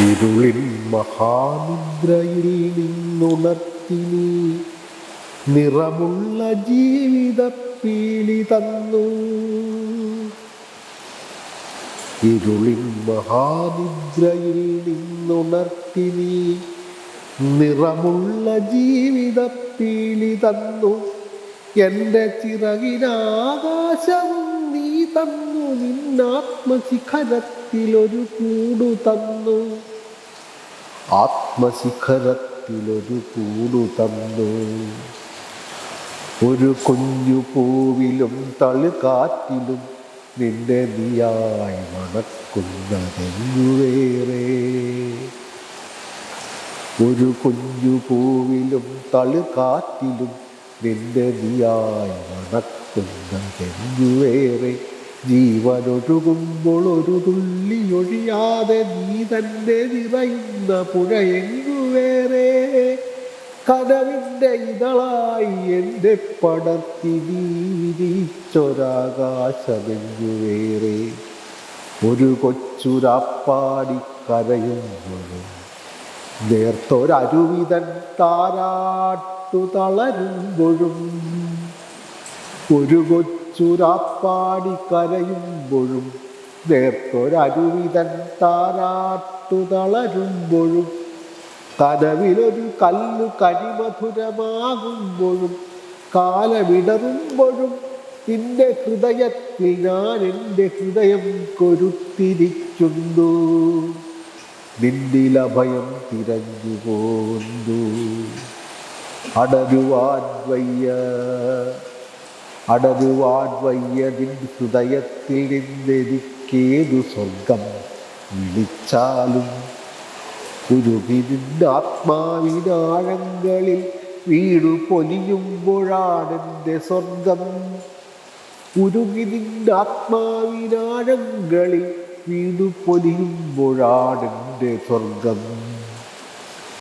ഇരുളിൻ മഹാനിദ്രയിൽ നിന്നുണർത്തി നീ. നിറമുള്ള ജീവിത പീളി തന്നു. ഇരുളിൻ മഹാനിദ്രയിൽ നിന്നുണർത്തി നീ. നിറമുള്ള ജീവിത പീളി തന്നു. എന്റെ ചിറകിനാകാശവും നീ തന്നു. നിന്നാത്മശിഖരത്തിലൊരു കൂടു തന്നു. ആത്മശിഖരത്തിലൊരു കൂടു തന്നു. ഒരു കുഞ്ഞു പൂവിലും തളുകാറ്റിലും നിന്റെ നീയായി മണക്കുന്നതെങ്ങുവേറെ ഒരു കുഞ്ഞു പൂവിലും തളുകാറ്റിലും നിന്റെ നീയായി മണക്കുന്നതെങ്ങുവേറെ ജീവനൊഴുകുമ്പോൾ ഒരു തുള്ളി ഒഴിയാതെ നീ തന്നെ നിറയുന്ന പുഴയെങ്ങുവേറെ? കനവിന്റെ ഇതളായി എന്റെ പടർത്തി നീ വിരിച്ചൊരാകാശമെങ്ങുവേറെ ഒരു കൊച്ചുരാപ്പാടി കരയുമ്പോൾ നേർത്തൊരരുവിതൻ താരാട്ടു തളരുമ്പോഴും ഒരു കൊച്ചുരാപ്പാടി കരയുമ്പോഴും നേർത്തൊരരുവിതൻ താരാട്ടു തളരുമ്പോഴും കനവിലൊരു കല്ലു കരിമധുരമാകുമ്പോഴും കാലമിടറുമ്പോഴും നിന്റെ ഹൃദയത്തിൽ ഞാൻ എന്റെ ഹൃദയം കൊരുത്തിരിക്കുന്നു. നിന്നിലഭയം തിരഞ്ഞു പോന്നു അടരുവാൻ വയ്യ. അടരുവാൻ വയ്യ നിൻ ഹൃദയത്തിൽ സ്വർഗം. വിളിച്ചാലും ഉരുകിനിന്റെ ആത്മാവിനാഴങ്ങളിൽ വീടു പൊലിയുമ്പോഴാണെന്റെ സ്വർഗം ഉരുകി ആത്മാവിനാഴങ്ങളിൽ വീടു പൊലിയുമ്പോഴാണെന്റെ സ്വർഗം.